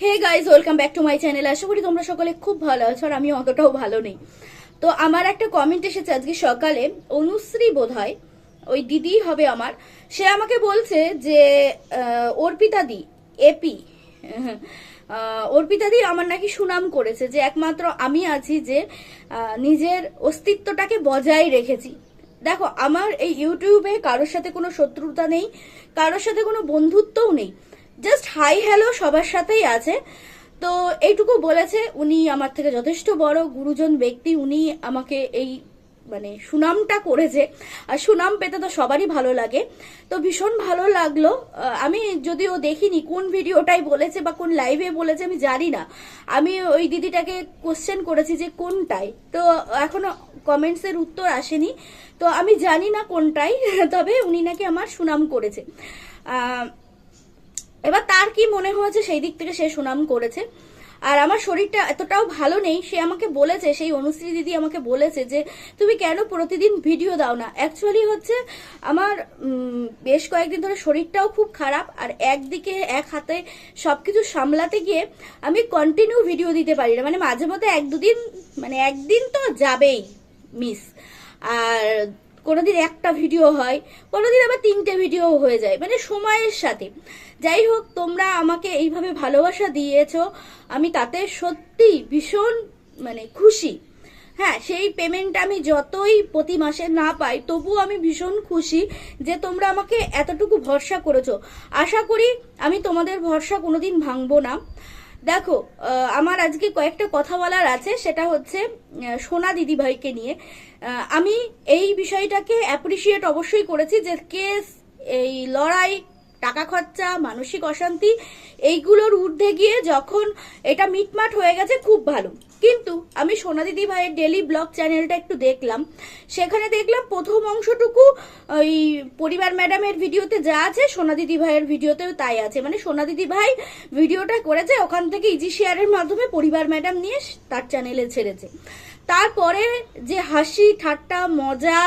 Hey guys welcome back to my channel আশা করি তোমরা সকলে খুব ভালো আছো আর আমি অতটাও ভালো নেই। তো আমার একটা কমেন্ট এসেছে আজকে সকালে অনুশ্রী বোধ হয় ওই দিদি হবে আমার সে আমাকে বলছে যে আহ, অর্পিতা দি এপি আহ, অর্পিতা দি আমার নাকি সুনাম করেছে যে একমাত্র আমি আছি যে নিজের অস্তিত্বটাকে বজায় রেখেছি। দেখো আমার এই ইউটিউবে কারোর সাথে কোনো শত্রুতা নেই কারোর সাথে কোনো বন্ধুত্বও নেই। জাস্ট হাই হ্যালো সবার সাথেই আছে। তো এইটুকু বলেছে, উনি আমার থেকে যথেষ্ট বড় গুরুজন ব্যক্তি, উনি আমাকে এই মানে সুনামটা করেছে। আর সুনাম পেতে তো সবারই ভালো লাগে। তো ভীষণ ভালো লাগল। আমি যদিও দেখিনি কোন ভিডিওটাই বলেছে বা কোন লাইভে বলেছে, আমি জানি না। আমি ওই দিদিটাকে কোশ্চেন করেছি যে কোনটাই? তো এখনও কমেন্টসের উত্তর আসেনি। তো আমি জানি না কোনটাই, তবে উনি নাকি আমার সুনাম করেছে। এবার তার কি মনে হয়েছে সেই দিক থেকে সে সুনাম করেছে। আর আমার শরীরটা এতটাও ভালো নেই, সে আমাকে বলেছে, সেই অনুশ্রী দিদি আমাকে বলেছে যে, তুমি কেন প্রতিদিন ভিডিও দাও না? অ্যাকচুয়ালি হচ্ছে আমার বেশ কয়েকদিন ধরে শরীরটাও খুব খারাপ, আর একদিকে, এক হাতে সবকিছু সামলাতে গিয়ে আমি কন্টিনিউ ভিডিও দিতে পারি না। মানে মাঝে মধ্যে এক দুদিন মানে একদিন তো যাবেই মিস আর কোনোদিন একটা ভিডিও হয়, কোনোদিন আবার তিনটে ভিডিও হয়ে যায় মানে সময়ের সাথে। যাই হোক, তোমরা আমাকে এইভাবে ভালোবাসা দিয়েছ, আমি তাতে সত্যি ভীষণ মানে খুশি। হ্যাঁ সেই পেমেন্ট আমি যতই প্রতি মাসে না পাই, তবুও আমি ভীষণ খুশি যে তোমরা আমাকে এতটুকু ভরসা করেছ। আশা করি আমি তোমাদের ভরসা কোনোদিন ভাঙবো না। দেখো আমার আজকে কয়েকটা কথা বলার আছে, সেটা হচ্ছে সোনা দিদিভাইকে নিয়ে। আমি এই বিষয়টাকে অ্যাপ্রিসিয়েট অবশ্যই করেছি যে কেস, এই লড়াই টাকা খরচা, মানসিক অশান্তি, এইগুলোর ঊর্ধ্বে গিয়ে যখন এটা মিটমাট হয়ে গেছে, খুব ভালো। কিন্তু আমি সোনা দিদি ভাইয়ের ডেলি ব্লগ চ্যানেলটা একটু দেখলাম। সেখানে দেখলাম প্রথম অংশটুকু ওই পরিবার ম্যাডামের ভিডিওতে যা আছে, সোনা দিদি ভাইয়ের ভিডিওতেও তাই আছে। মানে সোনা দিদি ভাই ভিডিওটা করেছে, ওখান থেকে ইজি শেয়ারের মাধ্যমে পরিবার ম্যাডাম নিয়ে তার চ্যানেলে ছেড়েছে। তারপরে যে হাসি, ঠাট্টা, মজা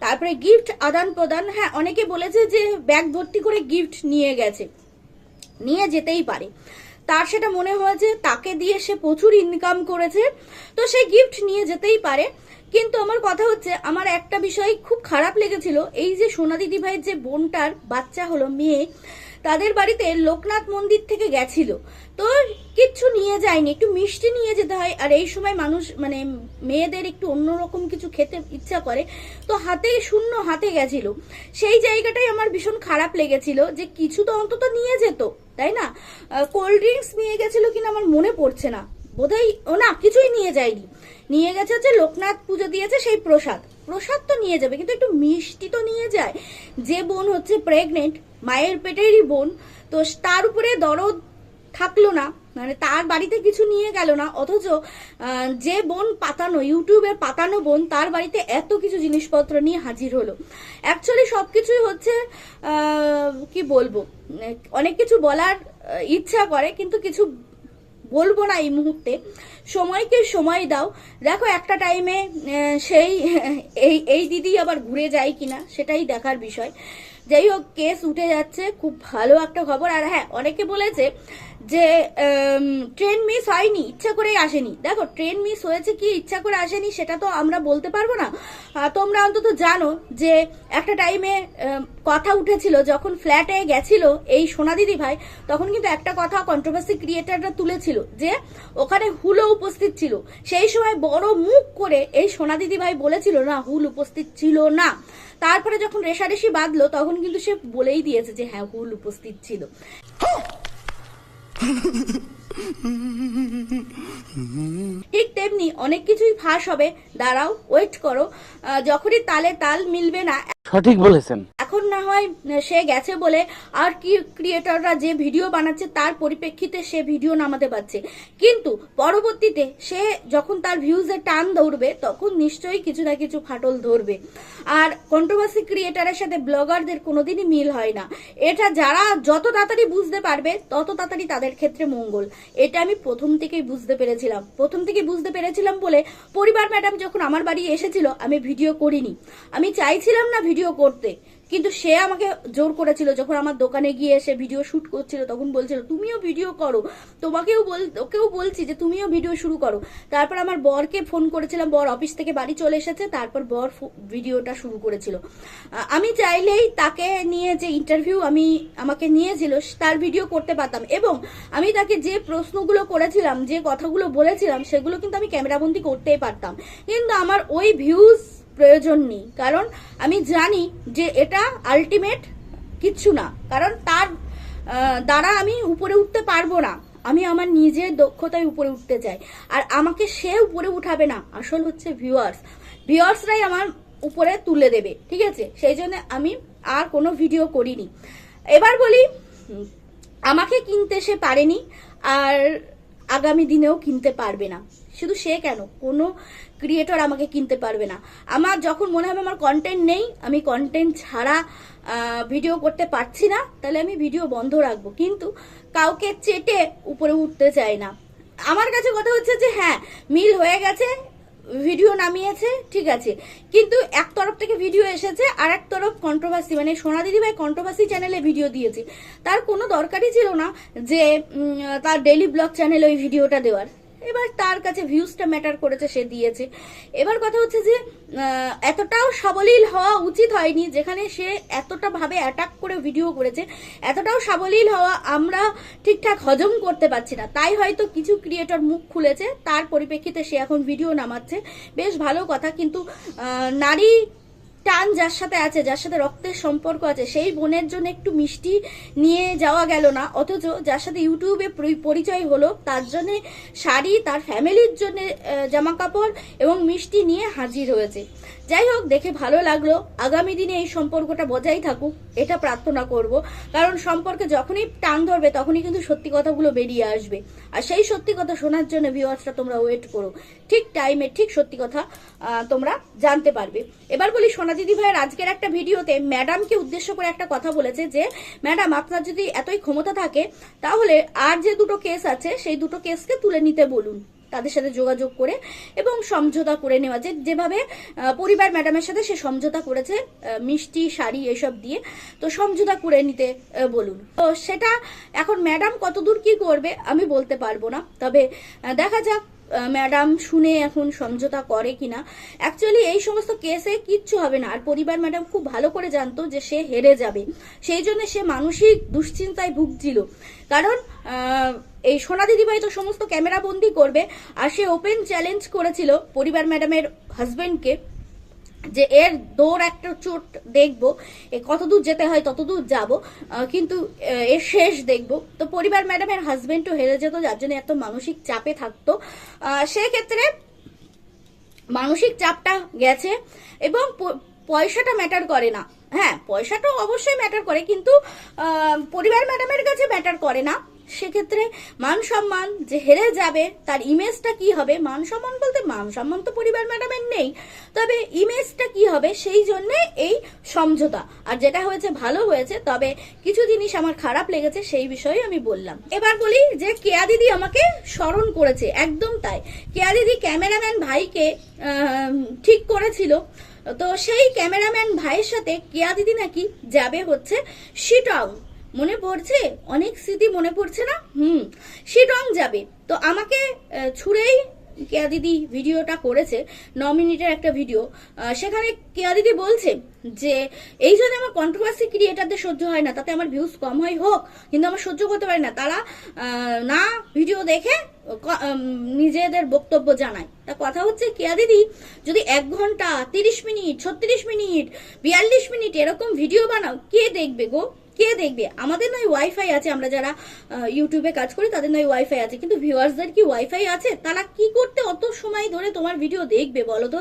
তারপরে গিফট আদান প্রদান হ্যাঁ অনেকে বলেছে যে ব্যাগ ভর্তি করে গিফট নিয়ে গেছে। নিয়ে যেতেই পারে। তার সেটা মনে হয়েছে, তাকে দিয়ে সে প্রচুর ইনকাম করেছে, তো সে গিফট নিয়ে যেতেই পারে। কিন্তু আমার কথা হচ্ছে, আমার একটা বিষয় খুব খারাপ লেগেছিল, এই যে সোনা দিদি ভাইয়ের যে বোনটার বাচ্চা হলো মেয়ে তাদের বাড়িতে লোকনাথ মন্দির থেকে গেছিল। তো কিচ্ছু নিয়ে যায়নি, একটু মিষ্টি নিয়ে যেতে হয়। আর এই সময় মানুষ মানে মেয়েদের একটু অন্যরকম কিছু খেতে ইচ্ছা করে, তো হাতে, শূন্য হাতে গেছিল। সেই জায়গাটাই আমার ভীষণ খারাপ লেগেছিল যে কিছু তো অন্তত নিয়ে যেত, তাই না? কোল্ড ড্রিঙ্কস নিয়ে গেছিল কিনা আমার মনে পড়ছে না। বোধহয়, ও না, কিছুই নিয়ে যায়নি। নিয়ে গেছে হচ্ছে লোকনাথ পুজো দিয়েছে সেই প্রসাদ। প্রসাদ তো নিয়ে যাবে, কিন্তু একটু মিষ্টি তো নিয়ে যায়। যে বোন হচ্ছে প্রেগনেন্ট মায়ের পেটেরই বোন, তো তার উপরে দরদ থাকল না মানে তার বাড়িতে কিছু নিয়ে গেল না, অথচ যে বোন পাতানো ইউটিউবের পাতানো বোন, তার বাড়িতে এত কিছু জিনিসপত্র নিয়ে হাজির হলো। অ্যাকচুয়ালি সব কিছুই হচ্ছে কি বলব, অনেক কিছু বলার ইচ্ছা করে, কিন্তু কিছু বলব না এই মুহূর্তে। সময়কে সময় দাও। দেখো একটা টাইমে সেই, এই এই দিদি আবার ঘুরে যায় কিনা, সেটাই দেখার বিষয়। যাই হোক কেস উঠে যাচ্ছে। খুব ভালো একটা খবর। আর হ্যাঁ অনেকে বলেছে যে ট্রেন মিস হয়নি, ইচ্ছা করেই আসেনি। দেখো ট্রেন মিস হয়েছে কি, ইচ্ছা করে আসেনি, সেটা তো আমরা বলতে পারব না। তোমরা অন্তত জানো যে, একটা টাইমে কথা উঠেছিল, যখন ফ্ল্যাটে গেছিল এই সোনা দিদি ভাই, তখন কিন্তু একটা কথা কন্ট্রোভার্সি ক্রিয়েটাররা তুলেছিল, যে ওখানে হুলও উপস্থিত ছিল। সেই সময় বড় মুখ করে এই সোনা দিদি ভাই বলেছিল, না, হুল উপস্থিত ছিল না। তারপরে যখন রেশারেশি বাঁধলো, তখন কিন্তু সে বলেই দিয়েছে যে হ্যাঁ হুল উপস্থিত ছিল। ঠিক তেমনি অনেক কিছুই ফাঁস হবে। দাঁড়াও ওয়েট করো। যখনই তালে তাল মিলবে না সঠিক বলেছেন। এখন না হয় সে গেছে বলে আর কি ক্রিয়েটররা যে ভিডিও বানাচ্ছে তার পরিপ্রেক্ষিতে সে ভিডিও নামাতে পারছে। কিন্তু পরবর্তীতে সে যখন তার ভিউজের টান ধরবে, তখন নিশ্চয়ই কিছু না কিছু ফাটল ধরবে। আর কন্ট্রোভার্সি ক্রিয়েটারের সাথে ব্লগারদের কোনোদিনই মিল হয় না। এটা যারা যত তাড়াতাড়ি বুঝতে পারবে, তত তাড়াতাড়ি তাদের ক্ষেত্রে মঙ্গল। এটা আমি প্রথম থেকেই বুঝতে পেরেছিলাম। প্রথম থেকে বুঝতে পেরেছিলাম বলে পরিবার ম্যাডাম যখন আমার বাড়ি এসেছিল, আমি ভিডিও করিনি। আমি চাইছিলাম না ভিডিও করতে। কিন্তু সে আমাকে জোর করেছিল, যখন আমার দোকানে গিয়ে এসে ভিডিও শুট করছিল, তখন বলছিল, তুমিও ভিডিও করো। তোমাকেও বল ওকেও বলছি যে তুমিও ভিডিও শুরু করো। তারপর আমার বরকে ফোন করেছিলাম, বর অফিস থেকে বাড়ি চলে এসেছে। তারপর বর ভিডিওটা শুরু করেছিল। আমি চাইলেই তাকে নিয়ে যে ইন্টারভিউ আমি, আমাকে নিয়েছিল, তার ভিডিও করতে পারতাম। এবং আমি তাকে যে প্রশ্নগুলো করেছিলাম, যে কথাগুলো বলেছিলাম, সেগুলো কিন্তু আমি ক্যামেরাবন্দি করতেই পারতাম। কিন্তু আমার ওই ভিউজ প্রয়োজন নেই। কারণ আমি জানি যে এটা আলটিমেট কিচ্ছু না। কারণ তার দ্বারা আমি উপরে উঠতে পারব না। আমি আমার নিজের দক্ষতায় উপরে উঠতে চাই। আর আমাকে সে উপরে উঠাবে না। আসল হচ্ছে ভিউয়ার্স ভিউয়ার্সরাই আমার উপরে তুলে দেবে। ঠিক আছে? সেই জন্য আমি আর কোনো ভিডিও করিনি। এবার বলি, আমাকে কিনতে সে পারেনি। আর আগামী দিনেও কিনতে পারবে না। শুধু সে কেন? কোনো ক্রিয়েটর আমাকে কিনতে পারবে না। আমার যখন মনে হবে আমার কন্টেন্ট নেই, আমি কন্টেন্ট ছাড়া ভিডিও করতে পারছি না, তাহলে আমি ভিডিও বন্ধ রাখব। কিন্তু কাউকে চেটে উপরে উঠতে চাই না। আমার কাছে কথা হচ্ছে যে হ্যাঁ মিল হয়ে গেছে ভিডিও নামিয়েছে, ঠিক আছে। কিন্তু এক তরফ থেকে ভিডিও এসেছে, আর এক তরফ কন্ট্রোভার্সি মানে সোনা দিদি ভাই কন্ট্রোভার্সি চ্যানেলে ভিডিও দিয়েছে। তার কোনো দরকারই ছিল না যে তার ডেলি ব্লগ চ্যানেলে ওই ভিডিওটা দেওয়ার। এবার তার কাছে ভিউজটা ম্যাটার করেছে, সে দিয়েছে। এবার কথা হচ্ছে যে এতটাও সাবলীল হওয়া উচিত হয়নি, যেখানে সে এতটা ভাবে অ্যাটাক করে ভিডিও করেছে, এতটাও সাবলীল হওয়া আমরা ঠিকঠাক হজম করতে পারছি না। তাই হয়তো কিছু ক্রিয়েটর মুখ খুলেছে, তার পরিপ্রেক্ষিতে সে এখন ভিডিও নামাচ্ছে। বেশ ভালো কথা, কিন্তু নারী টান যার সাথে আছে, যার সাথে রক্তের সম্পর্ক আছে, সেই বোনের জন্য একটু মিষ্টি নিয়ে যাওয়া গেল না। অথচ যার সাথে ইউটিউবে পরিচয় হলো, তার জন্য শাড়ি, তার ফ্যামিলির জন্য জামা কাপড় এবং মিষ্টি নিয়ে হাজির হয়েছে। যাই হোক দেখে ভালো লাগল। আগামী দিনে এই সম্পর্কটা বজায় থাকুক, এটা প্রার্থনা করব। কারণ সম্পর্কে যখনই টান ধরবে, তখনই কিন্তু সত্যি কথাগুলো বেরিয়ে আসবে। আর সেই সত্যি কথা শোনার জন্য ভিউয়ার্সটা তোমরা ওয়েট করো। ঠিক টাইমে ঠিক সত্যি কথা তোমরা জানতে পারবে। এবার বলি সোনা দিদি ভাইয়ের আজকের একটা ভিডিওতে ম্যাডামকে উদ্দেশ্য করে একটা কথা বলেছে যে, ম্যাডাম, আপনার যদি এতই ক্ষমতা থাকে, তাহলে আর যে দুটো কেস আছে, সেই দুটো কেসকে তুলে নিতে বলুন। তাদের সাথে যোগাযোগ করে এবং সমঝোতা করে নেওয়া। যে, যেভাবে পরিবার ম্যাডামের সাথে সে সমঝোতা করেছে মিষ্টি, শাড়ি এসব দিয়ে। তো সমঝোতা করে নিতে বলুন। তো সেটা এখন ম্যাডাম কতদূর কি করবে আমি বলতে পারব না। তবে দেখা যাক ম্যাডাম শুনে এখন সমঝোতা করে কিনা। অ্যাকচুয়ালি এই সমস্ত কেসে কিচ্ছু হবে না। আর পরিবার ম্যাডাম খুব ভালো করে জানতো যে সে হেরে যাবে। সেই জন্য সে মানসিক দুশ্চিন্তায় ভুগছিল। কারণ এই সোনা দিদিভাই তো সমস্ত ক্যামেরা বন্দি করবে। আর সে ওপেন চ্যালেঞ্জ করেছিল পরিবার ম্যাডামের হাজবেন্ডকে যে এর দৌড় একটা চোট দেখব কতদূর যেতে হয় ততদূর যাব কিন্তু এর শেষ দেখব। তো পরিবার ম্যাডামের হাজবেন্ডও হেরে যেত, যার জন্য এত মানসিক চাপে থাকতো। সেক্ষেত্রে মানসিক চাপটা গেছে এবং পয়সাটা ম্যাটার করে না। হ্যাঁ পয়সাটা অবশ্যই ম্যাটার করে, কিন্তু পরিবার ম্যাডামের কাছে ম্যাটার করে না। সেক্ষেত্রে মান সম্মান যে হেরে যাবে, তার ইমেজটা কি হবে? মান সম্মান বলতে মান সম্মান তো পরিবার ম্যাডামের নেই। তবে ইমেজটা কি হবে? সেই জন্য এই সমঝোতা। আর যেটা হয়েছে, ভালো হয়েছে, তবে কিছু জিনিস আমার খারাপ লেগেছে, সেই বিষয়ে আমি বললাম। এবার বলি যে কেয়া দিদি আমাকে স্মরণ করেছে, একদম তাই। কেয়া দিদি ক্যামেরাম্যান ভাইকে ঠিক করেছিল। তো সেই ক্যামেরাম্যান ভাইয়ের সাথে কেয়া দিদি নাকি যাবে হচ্ছে শিটং মনে পড়ছে? অনেক স্মৃতি মনে পড়ছে না? হুম, সে রং যাবে। তো আমাকে ছুঁড়েই কেয়া দিদি ভিডিওটা করেছে, ন মিনিটের একটা ভিডিও। সেখানে কেয়া দিদি বলছে যে, এই জন্য আমার কন্ট্রোভার্সি ক্রিয়েটারদের সহ্য হয় না। তাতে আমার ভিউজ কম হয় হোক, কিন্তু আমার সহ্য করতে পারি না। তারা না ভিডিও দেখে নিজেদের বক্তব্য জানায়। তা কথা হচ্ছে, কেয়া দিদি যদি এক ঘণ্টা তিরিশ মিনিট, ছত্রিশ মিনিট, বিয়াল্লিশ মিনিট এরকম ভিডিও বানাও, কে দেখবে গো? কে দেখবে? আমাদের নয় ওয়াইফাই আছে, আমরা যারা ইউটিউবে কাজ করি, তাদের নয় ওয়াইফাই আছে। কিন্তু ভিউয়ার্সদের কি ওয়াইফাই আছে? তারা কি করতে অত সময় ধরে তোমার ভিডিও দেখবে বলো তো?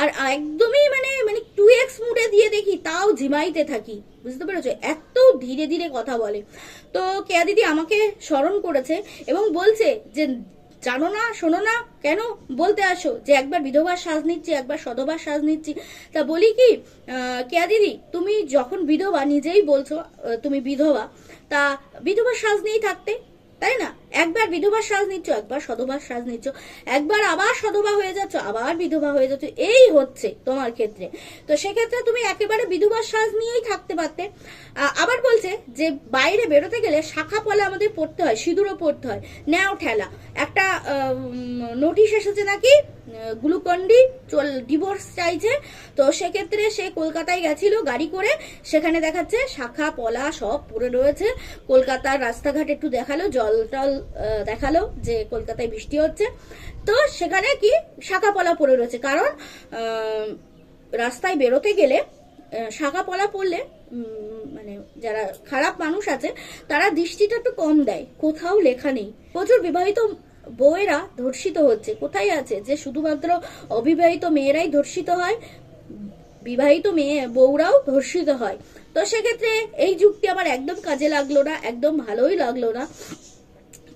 আর একদমই মানে মানে টু এক্স মুডে দিয়ে দেখি, তাও ঝিমাইতে থাকি। বুঝতে পেরেছ? এত ধীরে ধীরে কথা বলে। তো কেয়া দিদি আমাকে স্মরণ করেছে এবং বলছে যে জানো না, শোনো না, কেন? বলতে আসো যে একবার বিধবার সাজ নিচ্ছি, একবার সধবার সাজ নিচ্ছি। তা বলি কি কেয়া দিদি, তুমি যখন বিধবা নিজেই বলছো তুমি বিধবা, তা বিধবার সাজ নিয়েই থাকতে, তাই না? একবার বিধবা সাজ নিচ্ছ, একবার সধবা সাজ নিচ্ছ, একবার আবার সধবা হয়ে যাচ্ছ, আবার বিধবা হয়ে যাচ্ছ, এই হচ্ছে তোমার ক্ষেত্রে। তো সেক্ষেত্রে তুমি একেবারে বিধবা সাজ নিয়েই থাকতে পারতে। আবার বলছে যে বাইরে বেরোতে গেলে শাখা পলা আমাদের পড়তে হয়, সিঁদুরও পড়তে হয়, ন্যাও ঠেলা। একটা নোটিশ এসেছে নাকি? গ্লুকন্ডি, চল, ডিভোর্স চাইছে। তো সেক্ষেত্রে সে কলকাতায় গেছিল গাড়ি করে, সেখানে দেখাচ্ছে শাখা পলা সব পড়ে রয়েছে। কলকাতার রাস্তাঘাট একটু দেখাল, জল টল দেখাল যে কলকাতায় বৃষ্টি হচ্ছে। তো সেখানে কি শাখা পলা পড়ে রয়েছে? কারণ রাস্তায় বেরোতে গেলে আহ, শাখা পলা পড়লে মানে যারা খারাপ মানুষ আছে তারা দৃষ্টিটা একটু কম দেয়। কোথাও লেখা নেই। প্রচুর বিবাহিত বউয়েরা ধর্ষিত হচ্ছে। কোথায় আছে? যে শুধুমাত্র অবিবাহিত মেয়েরাই ধর্ষিত হয় বিবাহিত মেয়ে বউরাও ধর্ষিত হয়। তো সেক্ষেত্রে এই যুক্তি আমার একদম কাজে লাগল না একদম ভালোই লাগল না।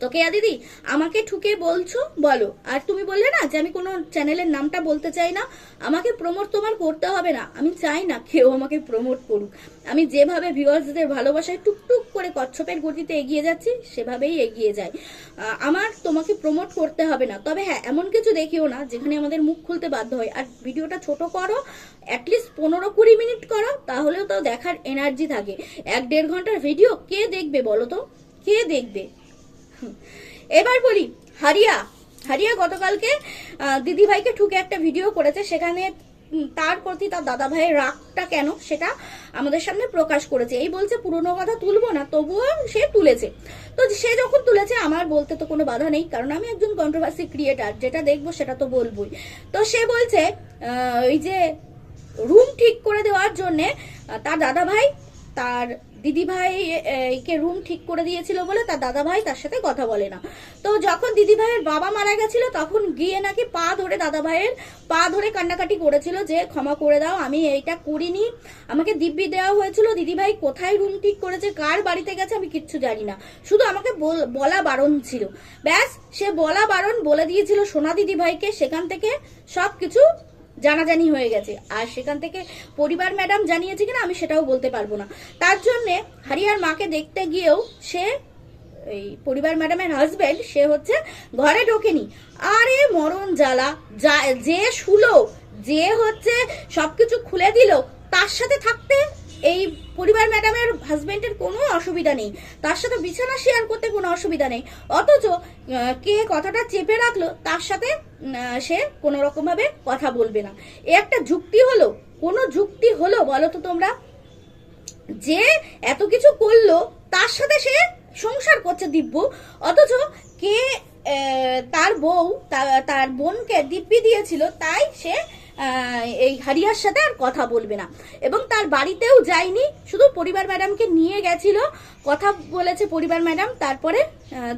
তো কেয়া দিদি আমাকে ঠুকে বলছো? বলো। আর তুমি বললে না যে আমি কোনো চ্যানেলের নামটা বলতে চাই না। আমাকে প্রমোট তোমার করতে হবে না। আমি চাই না কেউ আমাকে প্রমোট করুক। আমি যেভাবে ভিউয়ার্সদের ভালোবাসায় টুকটুক করে কচ্ছপের গতিতে এগিয়ে যাচ্ছি সেভাবেই এগিয়ে আহ, আমার তোমাকে প্রমোট করতে হবে না। তবে হ্যাঁ এমন কিছু দেখিও না যেখানে আমাদের মুখ খুলতে বাধ্য হয়। আর ভিডিওটা ছোট করো অ্যাটলিস্ট পনেরো কুড়ি মিনিট করো তাহলেও তো দেখার এনার্জি থাকে। এক দেড় ঘণ্টার ভিডিও কে দেখবে বলো তো? কে দেখবে? এবার বলি হারিয়া। হারিয়া গতকালকে আহ, দিদিভাইকে ঠুকে একটা ভিডিও করেছে সেখানে তার প্রতি তার দাদা ভাইয়ের রাগটা কেন সেটা আমাদের সামনে প্রকাশ করেছে। এই বলছে পুরনো কথা তুলবো না তবুও সে তুলেছে। তো সে যখন তুলেছে আমার বলতে তো কোনো বাধা নেই কারণ আমি একজন কন্ট্রোভার্সি ক্রিয়েটার যেটা দেখব সেটা তো বলবোই। তো সে বলছে ওই যে রুম ঠিক করে দেওয়ার জন্যে তার দাদা ভাই তার দিদি ভাই কে রুম ঠিক করে দিয়েছিল বলে তার দাদা ভাই তার সাথে কথা বলে না। তো যখন দিদি ভাইয়ের বাবা মারা গেছিল, তখন গিয়ে নাকি পা ধরে দাদা ভাইয়ের পা ধরে কান্নাকাটি করেছিল যে, ক্ষমা করে দাও, আমি এইটা করিনি। আমাকে দিব্যি দেওয়া হয়েছিল দিদি ভাই কোথায় রুম ঠিক করেছে, কার বাড়িতে গেছে, আমি কিচ্ছু জানি না। শুধু আমাকে বল- বারণ ছিল। ব্যাস, সে বলা বারণ বলে দিয়েছিল সোনা দিদি ভাইকে সেখান থেকে সব কিছু জানাজানি হয়ে গেছে। আর সেখান থেকে পরিবার ম্যাডাম জানিয়েছে কিনা আমি সেটাও বলতে পারব না। তার জন্যে হারিয়ার মাকে দেখতে গিয়েও সে, এই পরিবার ম্যাডামের হাজবেন্ড সে হচ্ছে ঘরে ঢোকেনি। আরে মরণ জ্বালা, যা, যে শুলো, যে হচ্ছে সবকিছু খুলে দিল, তার সাথে থাকতে এই পরিবার ম্যাডামের হাজবেন্ডের কোনো অসুবিধা নেই। তার সাথে বিছানা শেয়ার করতে কোনো অসুবিধা নেই। অথচ কে কথাটা চেপে রাখল, তার সাথে সে কোনো রকম ভাবে কথা বলবে না। এ একটা যুক্তি হলো। কোনো যুক্তি হলো বলো তো তোমরা? যে এত কিছু করল, তার সাথে সে সংসার করছে দিব্য। অথচ কে তার বউ তার বোনকে দিব্যি দিয়েছিল, তাই সে এই হারিয়ার সাথে আর কথা বলবে না। এবং তার বাড়িতেও যায়নি, শুধু পরিবার ম্যাডামকে নিয়ে গেছিল। কথা বলেছে পরিবার ম্যাডাম, তারপরে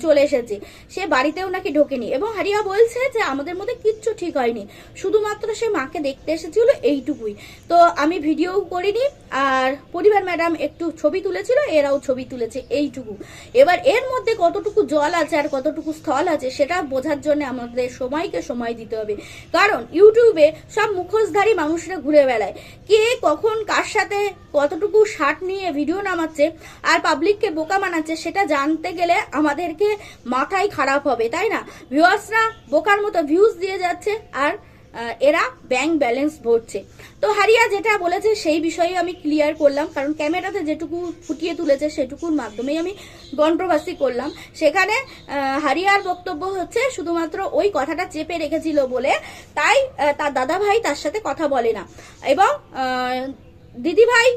চলে এসেছে। সে বাড়িতেও নাকি ঢোকেনি এবং হারিয়া বলছে যে আমাদের মধ্যে কিচ্ছু ঠিক হয়নি। শুধুমাত্র সে মাকে দেখতে এসেছিল এইটুকুই। তো আমি ভিডিও করিনি, আর পরিবার ম্যাডাম একটু ছবি তুলেছিল, এরাও ছবি তুলেছে এইটুকু। এবার এর মধ্যে কতটুকু জল আছে আর কতটুকু স্থল আছে, সেটা বোঝার জন্য আমাদের সময়কে সময় দিতে হবে। কারণ ইউটিউবে সব মুখোশধারী মানুষরা ঘুরে বেড়ায়। কে কখন কার সাথে কতটুকু শার্ট নিয়ে ভিডিও নামাচ্ছে, আর পাবলিককে বোকা বানাচ্ছে, সেটা জানতে গেলে আমাদেরকে মাথায় খারাপ হবে, তাই না? ভিউয়ার্সরা বোকার মতো ভিউজ দিয়ে যাচ্ছে আর এরা ব্যাংক ব্যালেন্স ভরছে। তো হারিয়া যেটা বলেছে সেই বিষয়ে আমি ক্লিয়ার করলাম, কারণ ক্যামেরাতে যেটুকু ফুটিয়ে তুলেছে সেটুকুর মাধ্যমেই আমি কন্ট্রোভার্সি করলাম। সেখানে হারিয়ার বক্তব্য হচ্ছে শুধুমাত্র ওই কথাটা চেপে রেখেছিল বলে, তাই তার দাদা ভাই তার সাথে কথা বলে না। এবং দিদি ভাই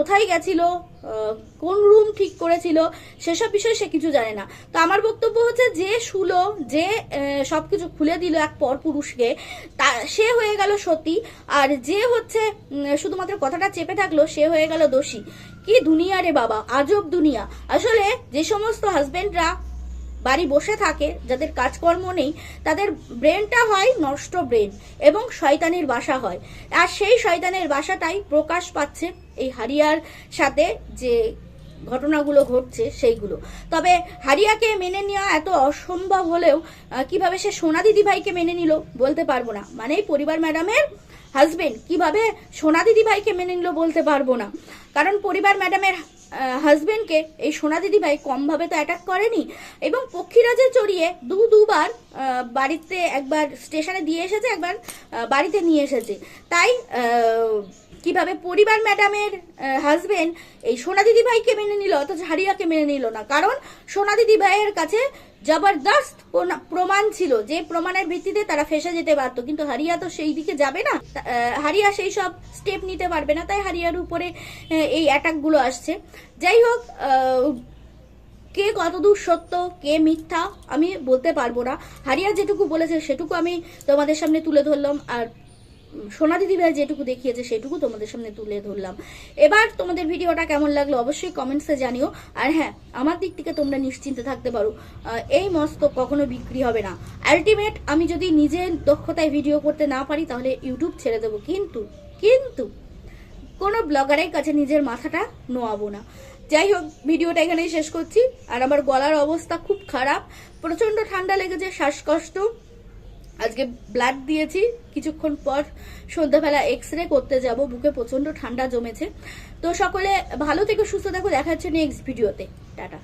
কোথায় গেছিল কোন রুম ঠিক করেছিল সেসব বিষয়ে সে কিছু জানে না। তো আমার বক্তব্য হচ্ছে যে শুলো যে আহ, সবকিছু খুলে দিল এক পর পুরুষকে তা সে হয়ে গেল সতী আর যে হচ্ছে শুধুমাত্র কথাটা চেপে থাকল সে হয়ে গেল দোষী। কি দুনিয়া রে বাবা আজব দুনিয়া। আসলে যে সমস্ত হাজবেন্ডরা বাড়ি বসে থাকে যাদের কাজকর্ম নেই তাদের ব্রেনটা হয় নষ্ট ব্রেন এবং শয়তানের বাসা হয়। আর সেই শয়তানের বাসাটাই প্রকাশ পাচ্ছে এই হারিয়ার সাথে যে ঘটনাগুলো ঘটছে সেইগুলো। তবে হারিয়াকে মেনে নেওয়া এত অসম্ভব হলেও কীভাবে সে সোনা দিদি ভাইকে মেনে নিল বলতে পারব না। মানে পরিবার ম্যাডামের হাজবেন্ড কীভাবে সোনা দিদি ভাইকে মেনে নিল বলতে পারব না। কারণ পরিবার ম্যাডামের হাজবেন্ডকে এই সোনা দিদি ভাই কমভাবে তো অ্যাটাক করেনি এবং পক্ষীরাজে চড়িয়ে দু দুবার বাড়িতে একবার স্টেশনে দিয়ে এসেছে, একবার বাড়িতে নিয়ে এসেছে। তাই কীভাবে পরিবার ম্যাডামের হাজবেন্ড এই সোনা দিদি ভাইকে মেনে নিল, অথচ হারিয়াকে মেনে নিল না। কারণ সোনা দিদি ভাইয়ের কাছে জবরদস্ত প্রমাণ ছিল, যে প্রমাণের ভিত্তিতে তারা ফেসে যেতে পারত। কিন্তু হারিয়া তো সেই দিকে যাবে না। হারিয়া সেই সব স্টেপ নিতে পারবে না। তাই হারিয়ার উপরে এই অ্যাটাকগুলো আসছে। যাই হোক কে কতদূর সত্য, কে মিথ্যা, আমি বলতে পারব না। হারিয়া যেটুকু বলেছে, সেটুকু আমি তোমাদের সামনে তুলে ধরলাম। আর সোনা দিদি ভাই যেটুকু দেখিয়েছে সেটুকু তোমাদের সামনে তুলে ধরলাম। এবার তোমাদের ভিডিওটা কেমন লাগল অবশ্যই কমেন্টসে জানিও। আর হ্যাঁ আমার দিক থেকে তোমরা নিশ্চিন্তে থাকতে পারো। এই মস্ত কখনো বিক্রি হবে না। আলটিমেট আমি যদি নিজের দক্ষতায় ভিডিও করতে না পারি, তাহলে ইউটিউব ছেড়ে দেবো। কিন্তু কিন্তু কোনো ব্লগারের কাছে নিজের মাথাটা নোয়াবো না। যাই হোক, ভিডিওটা এখানেই শেষ করছি। আর আমার গলার অবস্থা খুব খারাপ। প্রচণ্ড ঠান্ডা লেগেছে, শ্বাসকষ্ট। আজকে ব্লাড দিয়েছি, কিছুক্ষণ পর সন্ধ্যাবেলা এক্স রে করতে যাব, বুকে প্রচণ্ড ঠান্ডা জমেছে। তো সকলে ভালো থেকে, সুস্থ দেখো দেখাচ্ছে নেক্সট ভিডিওতে টাটা।